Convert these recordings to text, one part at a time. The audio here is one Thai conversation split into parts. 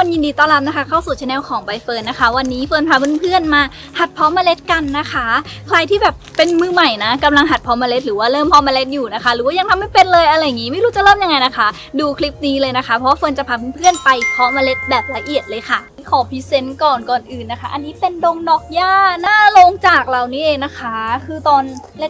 คนยินดีต้อนรับนะคะ เข้าสู่ช anel ของใบเฟิร์นนะคะ วันนี้เฟิร์นพาเพื่อนๆมาหัดเพาะเมล็ดกันนะคะ ใครที่แบบเป็นมือใหม่นะกำลังหัดเพาะเมล็ดหรือว่าเริ่มเพาะเมล็ดอยู่นะคะ หรือว่ายังทำไม่เป็นเลยอะไรอย่างงี้ไม่รู้จะเริ่มยังไงนะคะ ดูคลิปนี้เลยนะคะ เพราะเฟิร์นจะพาเพื่อนๆไปเพาะเมล็ดแบบละเอียดเลยค่ะขอพรีเซนต์ก่อนก่อนอื่นนะคะ อันนี้เป็นดงดอกหญ้าหน้าลงจากเรานี่เองนะคะ คือตอน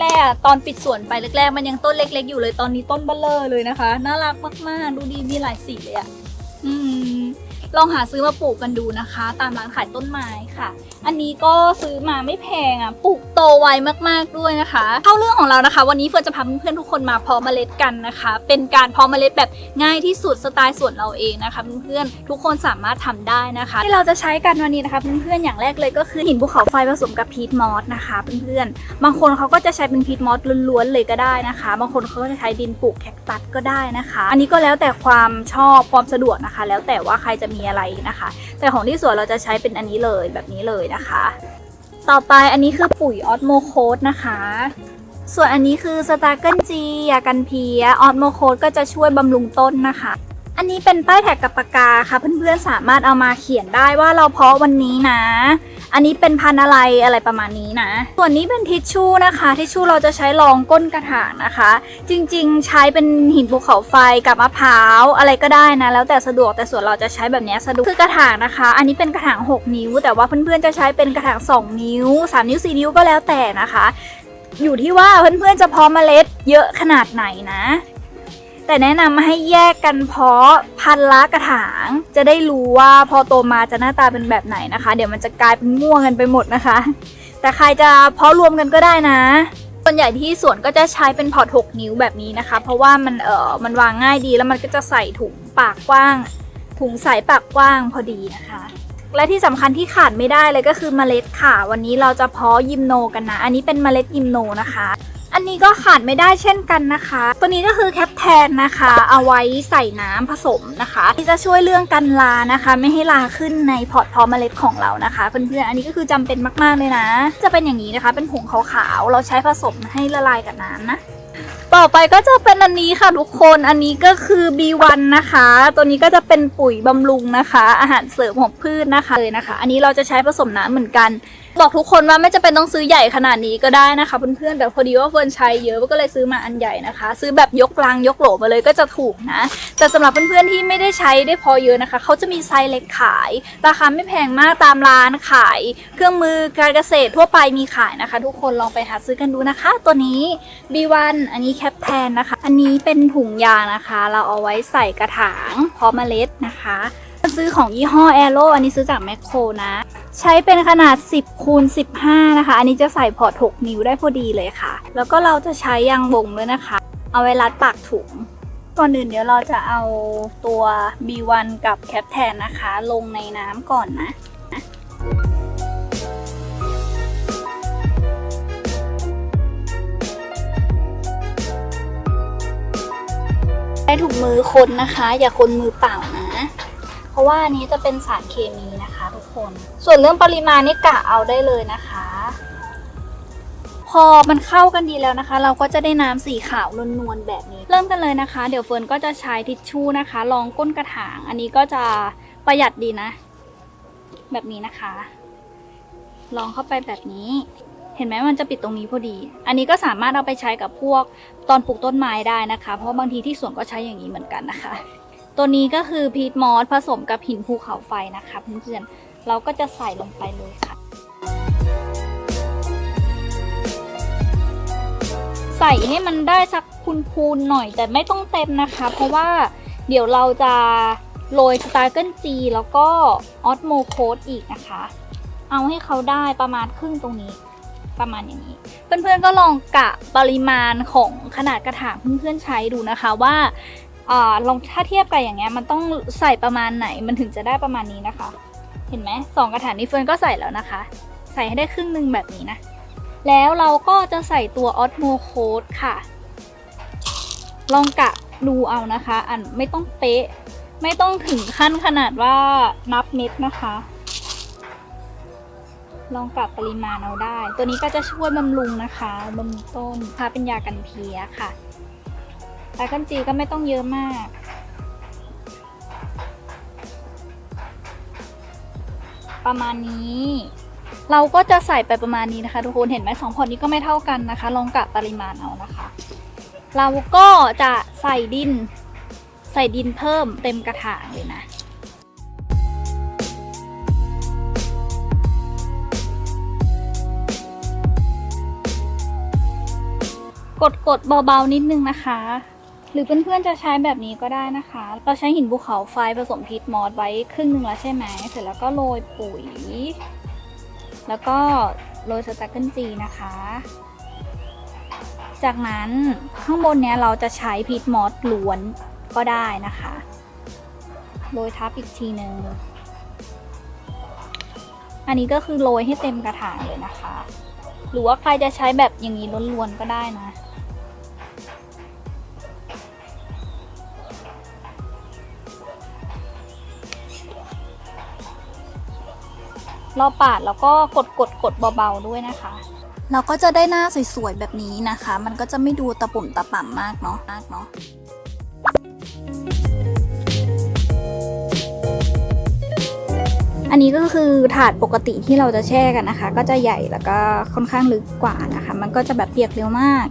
แรกๆ ตอนปิดสวนไปแรกๆ มันยังต้นเล็ก ๆ อยู่เลย ตอนนี้ต้นเบลเลอร์เลยนะคะ น่ารักมากๆ ดูดีมีหลายสีเลยอะ ลองหาซื้อมาปลูกกันดูนะคะ ตามร้านขายต้นไม้ค่ะ อันนี้ก็ซื้อมาไม่แพงอะปลูกโตไวมากๆด้วยนะคะ เข้าเรื่องของเรานะคะ วันนี้เฟิร์นจะพาเพื่อนๆทุกคนมาเพาะเมล็ดกันนะคะ เป็นการเพาะเมล็ดแบบง่ายที่สุดสไตล์สวนเราเองนะคะเพื่อนๆทุกคนสามารถทำได้นะคะ ที่เราจะใช้กันวันนี้นะคะเพื่อนๆอย่างแรกเลยก็คือหินภูเขาไฟผสมกับพีทมอสนะคะเพื่อนๆบางคนเขาก็จะใช้เป็นพีทมอสล้วนๆเลยก็ได้นะคะ บางคนเขาก็จะใช้ดินปลูกแคคตัสก็ได้นะคะ อันนี้ก็แล้วแต่ความชอบความสะดวกนะคะ แล้วแต่ว่าใครจะมีอะไรนะคะ แต่ของที่สวนเราจะใช้เป็นอันนี้เลยแบบนี้เลยนะคะ ต่อไปอันนี้คือปุ๋ยออสโมโคสนะคะส่วนอันนี้คือสตาร์เกิลจียากันเพียออสโมโคสก็จะช่วยบำรุงต้นนะคะ อันนี้เป็นป้ายแท็กกับปากกาค่ะ เพื่อนๆสามารถเอามาเขียนได้ว่าเราเพาะวันนี้นะ อันนี้เป็นพันอะไรอะไรประมาณนี้นะ ส่วนนี้เป็นทิชชู่นะคะ ทิชชู่เราจะใช้รองก้นกระถางนะคะ จริงๆ ใช้เป็นหินภูเขาไฟกับมะพร้าวอะไรก็ได้นะ แล้วแต่สะดวกแต่ส่วนเราจะใช้แบบนี้สะดวกคือกระถางนะคะ อันนี้เป็นกระถาง 6 นิ้ว แต่ว่าเพื่อนๆจะใช้เป็นกระถาง 2 นิ้ว 3 นิ้ว 4 นิ้วก็แล้วแต่นะคะอยู่ที่ว่าเพื่อนๆจะพาะเมล็ดเยอะขนาดไหนนะ แต่แนะนำให้แยกกันเพาะพันละกระถาง จะได้รู้ว่าพอโตมาจะหน้าตาเป็นแบบไหนนะคะ เดี๋ยวมันจะกลายเป็นม่วงกันไปหมดนะคะ แต่ใครจะเพาะรวมกันก็ได้นะส่วนใหญ่ที่สวนก็จะใช้เป็นพอร์ต6นิ้วแบบนี้นะคะ เพราะว่ามันเออมันวางง่ายดีแล้วมันก็จะใส่ถุงปากกว้าง ถุงใสปากกว้างพอดีนะคะและที่สำคัญที่ขาดไม่ได้เลยก็คือเมล็ดค่ะ วันนี้เราจะเพาะยิมโนกันนะ อันนี้เป็นเมล็ดยิมโนนะคะ อันนี้ก็ขาดไม่ได้เช่นกันนะคะ ตัวนี้ก็คือแคปแทนนะคะ เอาไว้ใส่น้ำผสมนะคะที่จะช่วยเรื่องกันลานะคะ ไม่ให้ลาขึ้นในพอร์ตพาะเมล็ดของเรานะคะเพื่อนๆอันนี้ก็คือจำเป็นมากๆเลยนะ จะเป็นอย่างนี้นะคะ เป็นผงขาวๆเราใช้ผสมให้ละลายกับน้ำนะต่อไปก็จะเป็นอันนี้ค่ะทุกคน อันนี้ก็คือ B1 นะคะ ตัวนี้ก็จะเป็นปุ๋ยบำรุงนะคะ อาหารเสริมของพืชนะคะเลยนะคะ อันนี้เราจะใช้ผสมน้ำเหมือนกัน บอกทุกคนว่าไม่จะเป็นต้องซื้อใหญ่ขนาดนี้ก็ได้นะคะเพื่อนๆแต่พอดีว่าเฟิร์นใช้เยอะก็เลยซื้อมาอันใหญ่นะคะ ซื้อแบบยกลางยกโหลมาเลยก็จะถูกนะ แต่สำหรับเพื่อนๆที่ไม่ได้ใช้ได้พอเยอะนะคะเขาจะมีไซส์เล็กขาย ราคาไม่แพงมากตามร้านขาย เครื่องมือการเกษตรทั่วไปมีขายนะคะ ทุกคนลองไปหาซื้อกันดูนะคะ ตัวนี้ B1 อันนี้แคปแทนนะคะ อันนี้เป็นถุงยางนะคะ เราเอาไว้ใส่กระถางเพาะเมล็ดนะคะ ซื้อของยี่ห้อ Aero อันนี้ซื้อจากแมคโครนะ ใช้เป็นขนาด 10คูณ15 นะคะ อันนี้จะใส่พอร์ต 6 นิ้วได้พอดีเลยค่ะ แล้วก็เราจะใช้ยางวงด้วยนะคะ เอาไว้รัดปากถุง ก่อนอื่นเดี๋ยวเราจะเอาตัว B1 กับแคปแทนนะคะ ลงในน้ำก่อนนะได้ถุงมือคนนะคะ อย่าคนมือเปล่านะ เพราะว่าอันนี้จะเป็นสารเคมี ส่วนเรื่องปริมาณนี่กะเอาได้เลยนะคะ พอมันเข้ากันดีแล้วนะคะ เราก็จะได้น้ำสีขาวนวลๆแบบนี้ เริ่มกันเลยนะคะ เดี๋ยวเฟิร์นก็จะใช้ทิชชู่นะคะรองก้นกระถาง อันนี้ก็จะประหยัดดีนะ แบบนี้นะคะลองเข้าไปแบบนี้ เห็นไหมมันจะปิดตรงนี้พอดี อันนี้ก็สามารถเอาไปใช้กับพวกตอนปลูกต้นไม้ได้นะคะ เพราะบางทีที่สวนก็ใช้อย่างนี้เหมือนกันนะคะ ตัวนี้ก็คือพีทมอสผสมกับหินภูเขาไฟนะคะเพื่อนๆ เราก็จะใส่ลงไปเลยค่ะ ใส่ให้มันได้สักพูนๆหน่อยแต่ไม่ต้องเต็มนะคะ เพราะว่าเดี๋ยวเราจะโรยสตาร์เกิลจีแล้วก็ออสโมโคดอีกนะคะ เอาให้เขาได้ประมาณครึ่งตรงนี้ประมาณอย่างนี้ เพื่อนๆก็ลองกะปริมาณของขนาดกระถางเพื่อนๆใช้ดูนะคะว่าอ่าลองถ้าเทียบกันอย่างเงี้ยมันต้องใส่ประมาณไหนมันถึงจะได้ประมาณนี้นะคะ เห็นไหมสองกระถางนี้เฟิร์นก็ใส่แล้วนะคะ ใส่ให้ได้ครึ่งหนึ่งแบบนี้นะ แล้วเราก็จะใส่ตัวออสโมโคดค่ะ ลองกะดูเอานะคะ อันไม่ต้องเป๊ะ ไม่ต้องถึงขั้นขนาดว่านับเม็ดนะคะ ลองกะปริมาณเอาได้ ตัวนี้ก็จะช่วยบำรุงนะคะบำรุงต้นค่ะเป็นยากันเพียค่ะยากันจีก็ไม่ต้องเยอะมาก ประมาณนี้ เราก็จะใส่ไปประมาณนี้นะคะ ทุกคนเห็นไหมสองพอนี้ก็ไม่เท่ากันนะคะ ลองกะปริมาณเอานะคะ เราก็จะใส่ดิน ใส่ดินเพิ่มเต็มกระถางเลยนะกดกดเบาๆนิดนึงนะคะ หรือเพื่อนๆจะใช้แบบนี้ก็ได้นะคะ เราใช้หินภูเขาไฟผสมพีทมอสไว้ครึ่งหนึ่งแล้วใช่ไหม เสร็จแล้วก็โรยปุ๋ย แล้วก็โรยสแต็กเกิลจีนะคะ จากนั้นข้างบนเนี้ยเราจะใช้พีทมอสล้วนก็ได้นะคะ โรยทับอีกทีหนึ่งอันนี้ก็คือโรยให้เต็มกระถางเลยนะคะ หรือว่าใครจะใช้แบบอย่างนี้ล้วนๆก็ได้นะ เราปาดแล้วก็กดกดกดเบาๆด้วยนะคะเราก็จะได้หน้าสวยๆแบบนี้นะคะ มันก็จะไม่ดูตะปุ่มตะป่ำมากเนาะมากเนาะอันนี้ก็คือถาดปกติที่เราจะแช่กันนะคะ ก็จะใหญ่แล้วก็ค่อนข้างลึกกว่านะคะ มันก็จะแบบเปียกเร็วมาก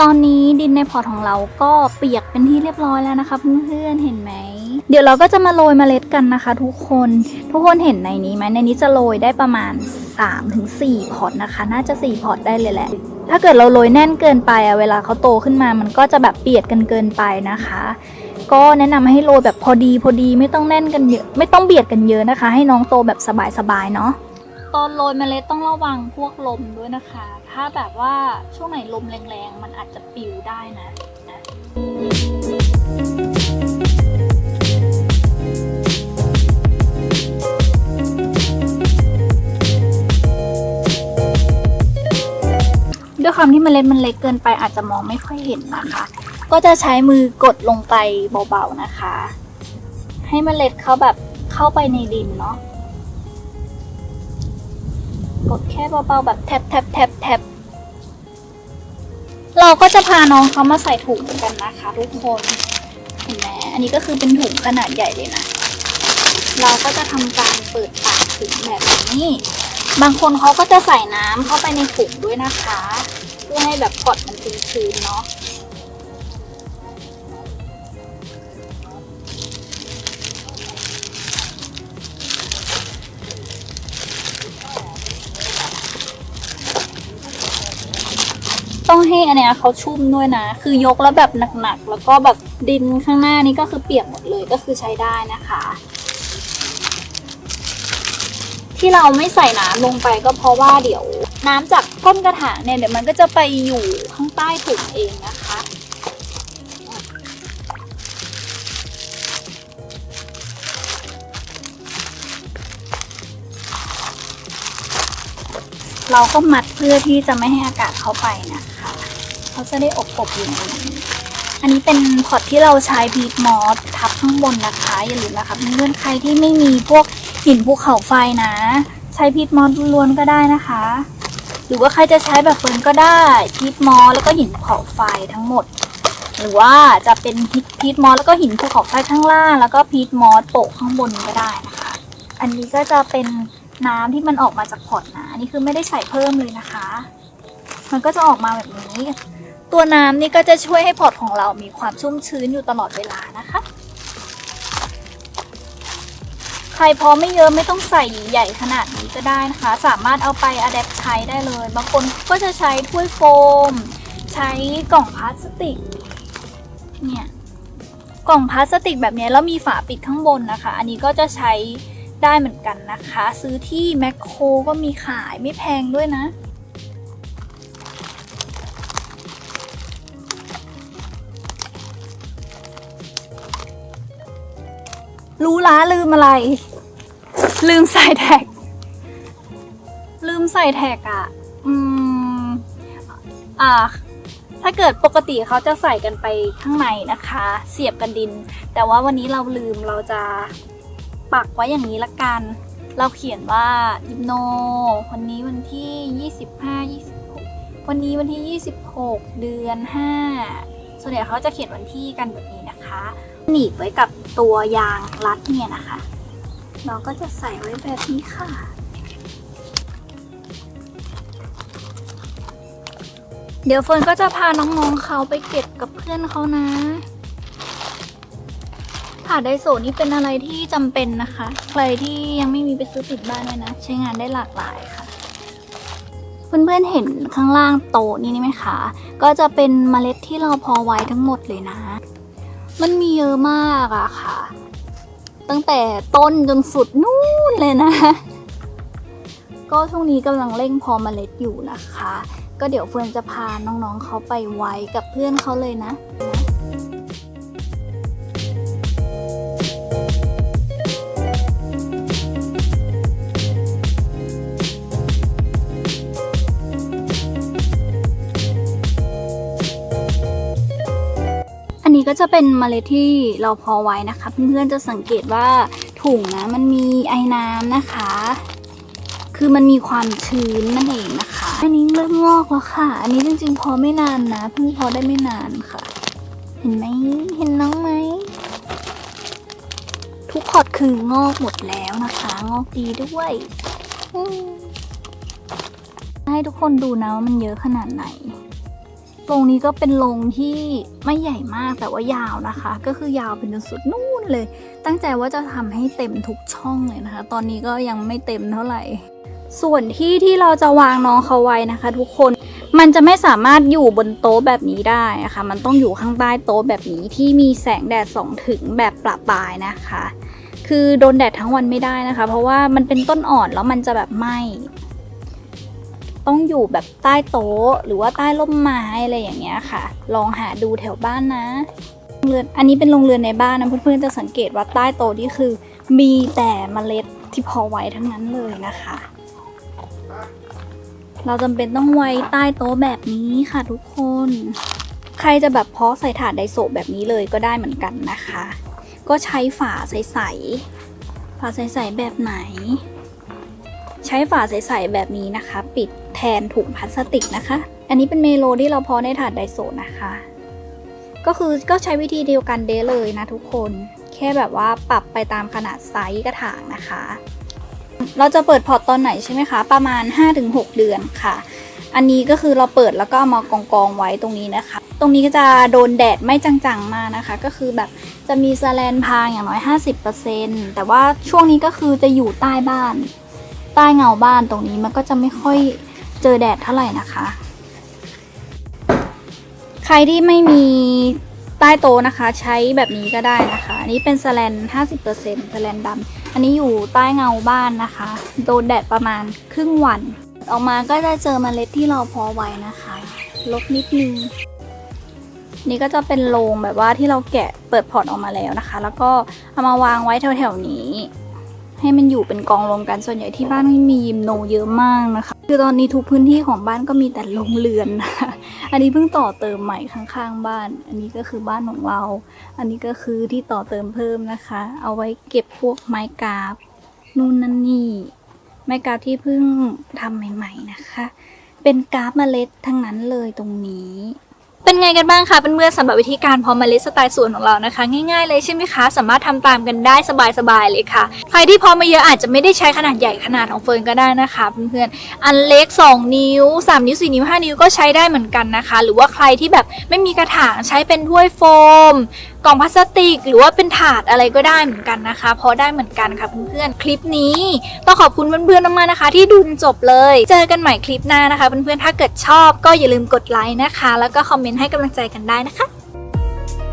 ตอนนี้ดินในพอร์ตของเราก็เปียกเป็นที่เรียบร้อยแล้วนะคะเพื่อนๆเห็นไหม เดี๋ยวเราก็จะมาโรยเมล็ดกันนะคะ ทุกคน ทุกคนเห็นในนี้ไหมในนี้จะโรยได้ประมาณ 3-4 พอร์ตนะคะ น่าจะ 4 พอร์ตได้เลยแหละ ถ้าเกิดเราโรยแน่นเกินไปอะเวลาเขาโตขึ้นมา มันก็จะแบบเปียกกันเกินไปนะคะ ก็แนะนำให้โรยแบบพอดีพอดีไม่ต้องแน่นกันเยอะ ไม่ต้องเบียดกันเยอะนะคะ ให้น้องโตแบบสบายๆเนาะตอนโรยเมล็ดต้องระวังพวกลมด้วยนะคะ ถ้าแบบว่าช่วงไหนลมแรงๆ มันอาจจะปิวได้นะนะ ความที่เมล็ดมันเล็กเกินไปอาจจะมองไม่ค่อยเห็นนะคะ ก็จะใช้มือกดลงไปเบาๆนะคะ ให้เมล็ดเขาแบบเข้าไปในดินเนาะกดแค่เบาๆแบบแทบแทบแทบแทบเราก็จะพาน้องเขามาใส่ถุงกันนะคะทุกคนเห็นไหมอันนี้ก็คือเป็นถุงขนาดใหญ่เลยนะเราก็จะทำการเปิดปากถุงแบบนี้ บางคนเขาก็จะใส่น้ำเข้าไปในถุงด้วยนะคะ พื่อให้แบบพอดมันชื้นๆเนาะต้องให้อันเนี้ยเขาชุ่มด้วยนะ คือยกแล้วแบบหนักๆ แล้วก็แบบดินข้างหน้านี้ก็คือเปียกหมดเลยก็คือใช้ได้นะคะ ที่เราไม่ใส่น้ำลงไปก็เพราะว่าเดี๋ยว น้ำจากก้นกระถางเนี่ยเดี๋ยวมันก็จะไปอยู่ข้างใต้ถุงเองนะคะ เราก็มัดเพื่อที่จะไม่ให้อากาศเข้าไปนะคะ เขาจะได้อบอบอยู่ในนี้อันนี้เป็นพอตที่เราใช้พีทมอสทับข้างบนนะคะ อย่าลืมนะคะเพื่อนๆใครที่ไม่มีพวกหินภูเขาไฟนะ ใช้พีทมอสล้วนก็ได้นะคะ รือว่าใครจะใช้แบบเฟิร์นก็ได้พีทมอสแล้วก็หินภูเขาไฟทั้งหมด หรือว่าจะเป็นพีทมอสแล้วก็หินภูเขาไฟข้างล่าง แล้วก็พีทมอสโปะข้างบนก็ได้นะคะ อันนี้ก็จะเป็นน้ำที่มันออกมาจากพอร์ตนะอันนี้คือไม่ได้ใส่เพิ่มเลยนะคะ มันก็จะออกมาแบบนี้ ตัวน้ำนี่ก็จะช่วยให้พอร์ตของเรามีความชุ่มชื้นอยู่ตลอดเวลานะคะ รพร้อมไม่เยอะไม่ต้องใส่ใหญ่ขนาดนี้ก็ได้นะคะ สามารถเอาไปอะแดปใช้ได้เลย บางคนก็จะใช้ถ้วยโฟม ใช้กล่องพลาสติก เนี่ยกล่องพลาสติกแบบนี้แล้วมีฝาปิดข้างบนนะคะ อันนี้ก็จะใช้ได้เหมือนกันนะคะ ซื้อที่แมคโครก็มีขายไม่แพงด้วยนะ รู้ละลืมอะไร ลืมใส่แท็ก ลืมใส่แท็กอะ่ะอืม อ่า ถ้าเกิดปกติเขาจะใส่กันไปข้างในนะคะ เสียบกันดิน แต่ว่าวันนี้เราลืมเราจะปักไว้อย่างนี้ละกัน เราเขียนว่ายิมโน วันนี้วันที่ 25 26 วันนี้วันที่ 26 เดือน 5 ส่วนใหญ่เขาจะเขียนวันที่กันแบบนี้นะคะ หนีบไว้กับตัวยางรัดเนี่ยนะคะ เราก็จะใส่ไว้แบบนี้ค่ะ เดี๋ยวเฟิร์นก็จะพาน้องๆเขาไปเก็บกับเพื่อนเขานะถาดไดโซนี่เป็นอะไรที่จำเป็นนะคะ ใครที่ยังไม่มีไปซื้อติดบ้านเลยนะ ใช้งานได้หลากหลายค่ะเพื่อนๆเห็นข้างล่างโต๊ะนี่ไหมคะ ก็จะเป็นเมล็ดที่เราพอไว้ทั้งหมดเลยนะ มันมีเยอะมากอะค่ะ ตั้งแต่ต้นจนสุดนู่นเลยนะ ก็ช่วงนี้กำลังเร่งพอมเมล็ดอยู่นะคะ ก็เดี๋ยวเฟื่อนจะพาน้องๆเขาไปไว้กับเพื่อนเขาเลยนะนนี้ ก็จะเป็นเมล็ดที่เราพอไว้นะคะ เพื่อนๆจะสังเกตว่าถุงนะมันมีไอ้น้ำนะคะ คือมันมีความชื้นนั่นเองนะคะ อันนี้เริ่มงอกแล้วค่ะ อันนี้จริง ๆ พอไม่นานนะเพิ่งพอได้ไม่นานค่ะ เห็นไหมเห็นน้องไหมทุกพอร์ตคืองอกหมดแล้วนะคะ งอกดีด้วยให้ทุกคนดูนะว่ามันเยอะขนาดไหน รงนี้ก็เป็นโรงที่ไม่ใหญ่มากแต่ว่ายาวนะคะ ก็คือยาวเป็นจนสุดนู่นเลย ตั้งใจว่าจะทำให้เต็มทุกช่องเลยนะคะ ตอนนี้ก็ยังไม่เต็มเท่าไหร่ ส่วนที่ที่เราจะวางน้องเขาไว้นะคะ ทุกคนมันจะไม่สามารถอยู่บนโต๊ะแบบนี้ได้อะคะ่ะมันต้องอยู่ข้างใต้โต๊ะแบบนี้ที่มีแสงแดดส่องถึงแบบประปายนะคะ คือโดนแดดทั้งวันไม่ได้นะคะ เพราะว่ามันเป็นต้นอ่อนแล้วมันจะแบบไหม้ ต้องอยู่แบบใต้โต๊ะหรือว่าใต้ร่มไม้อะไรอย่างเงี้ยค่ะ ลองหาดูแถวบ้านนะโรงเรือนอันนี้เป็นโรงเรือนในบ้านนะเพื่อนๆจะสังเกตว่าใต้โต๊ะนี่คือ มีแต่เมล็ดที่พอไว้ทั้งนั้นเลยนะคะ เราจำเป็นต้องไว้ใต้โต๊ะแบบนี้ค่ะทุกคน ใครจะแบบเพาะใส่ถาดไดโซแบบนี้เลยก็ได้เหมือนกันนะคะ ก็ใช้ฝาใสๆฝาใสๆแบบไหน ใช้ฝาใสๆแบบนี้นะคะ ปิด แทนถุงพลาสติกนะคะ อันนี้เป็นเมโลที่เราพาะในถาดไดโซนะคะ ก็คือก็ใช้วิธีเดียวกันเดเลยนะทุกคน แค่แบบว่าปรับไปตามขนาดไซส์กระถางนะคะ เราจะเปิดพอร์ตตอนไหนใช่ไหมคะ ประมาณ 5-6 เดือนค่ะ อันนี้ก็คือเราเปิดแล้วก็มากองกองไว้ตรงนี้นะคะ ตรงนี้ก็จะโดนแดดไม่จังๆมากนะคะ ก็คือแบบจะมีแสลนพางอย่างน้อย 50%แต่ว่าช่วงนี้ก็คือจะอยู่ใต้บ้าน ใต้เงาบ้านตรงนี้มันก็จะไม่ค่อย เจอแดดเท่าไหร่นะคะ ใครที่ไม่มีใต้โต๊ะนะคะ ใช้แบบนี้ก็ได้นะคะ อันนี้เป็นแสแลน 50%แสแลนดำอันนี้อยู่ใต้เงาบ้านนะคะ โดนแดดประมาณครึ่งวัน ออกมาก็จะเจอเมล็ดที่เราพอไว้นะคะลบนิดนึงนี่ก็จะเป็นโรงแบบว่าที่เราแกะเปิดพอร์ตออกมาแล้วนะคะ แล้วก็เอามาวางไว้แถวๆนี้ ให้มันอยู่เป็นกองรวมกันส่วนใหญ่ที่บ้านม่มียิมโนเยอะมากนะคะ คือตอนนี้ทุกพื้นที่ของบ้านก็มีแต่โรงเรือนนะคะอันนี้เพิ่งต่อเติมใหม่ข้างๆ บ้าน อันนี้ก็คือบ้านของเรา อันนี้ก็คือที่ต่อเติมเพิ่มนะคะ เอาไว้เก็บพวกไม้กาบนู่นนั่นนี่ ไม้กาบที่เพิ่งทำใหม่ ๆนะคะ เป็นกาบเมล็ดทั้งนั้นเลยตรงนี้ เป็นไงกันบ้างคะเป็นเมื่อนๆสำหรับวิธีการเพาะเมล็ดสไตล์สวนของเรานะคะ ง่ายๆเลยใช่ไหมคะ สามารถทำตามกันได้สบายๆเลยค่ะ ใครที่เพาะมาเยอะอาจจะไม่ได้ใช้ขนาดใหญ่ขนาดของเฟิร์นก็ได้นะคะเพื่อนๆอันเล็ก 2 นิ้ว 3 นิ้ว 4 นิ้ว 5 นิ้วก็ใช้ได้เหมือนกันนะคะ หรือว่าใครที่แบบไม่มีกระถางใช้เป็นถ้วยโฟม กล่องพลาสติก หรือว่าเป็นถาดอะไรก็ได้เหมือนกันนะคะ เพราะได้เหมือนกันค่ะเพื่อนๆ คลิปนี้ต้องขอบคุณเพื่อนๆมากๆนะคะ ที่ดูจนจบเลย เจอกันใหม่คลิปหน้านะคะเพื่อนๆ ถ้าเกิดชอบก็อย่าลืมกดไลค์นะคะ แล้วก็คอมเมนต์ให้กำลังใจกันได้นะคะ